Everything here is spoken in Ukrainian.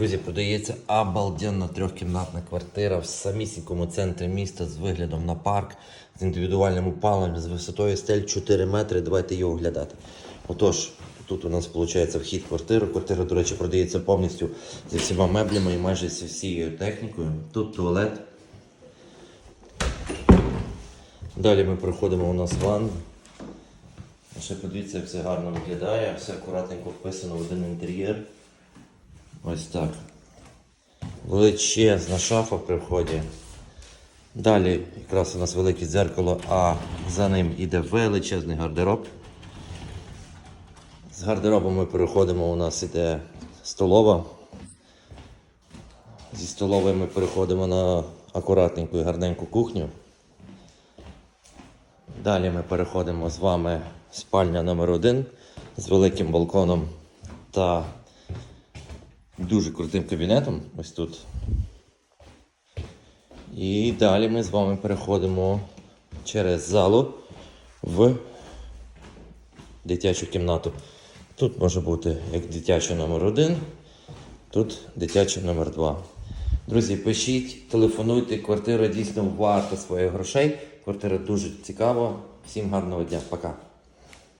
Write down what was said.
Друзі, продається обалденна трьохкімнатна квартира в самісінькому центрі міста з виглядом на парк, з індивідуальним опаленням, з висотою стель 4 метри. Давайте її оглядати. Отож, тут у нас виходить вхід в квартиру. Квартира, до речі, продається повністю зі всіма меблями і майже зі всією технікою. Тут туалет. Далі ми проходимо у нас ванну. Ще подивіться, все гарно виглядає, все акуратненько вписано в один інтер'єр. Ось так. Величезна шафа при вході. Далі якраз у нас велике дзеркало, а за ним іде величезний гардероб. З гардеробом ми переходимо, у нас іде столова. Зі столової ми переходимо на акуратненьку і гарненьку кухню. Далі ми переходимо з вами в спальня номер один з великим балконом та дуже крутим кабінетом. Ось тут. І далі ми з вами переходимо через залу в дитячу кімнату. Тут може бути як дитяча номер один, тут дитяча номер два. Друзі, пишіть, телефонуйте, квартира дійсно варта своїх грошей. Квартира дуже цікава. Всім гарного дня, пока.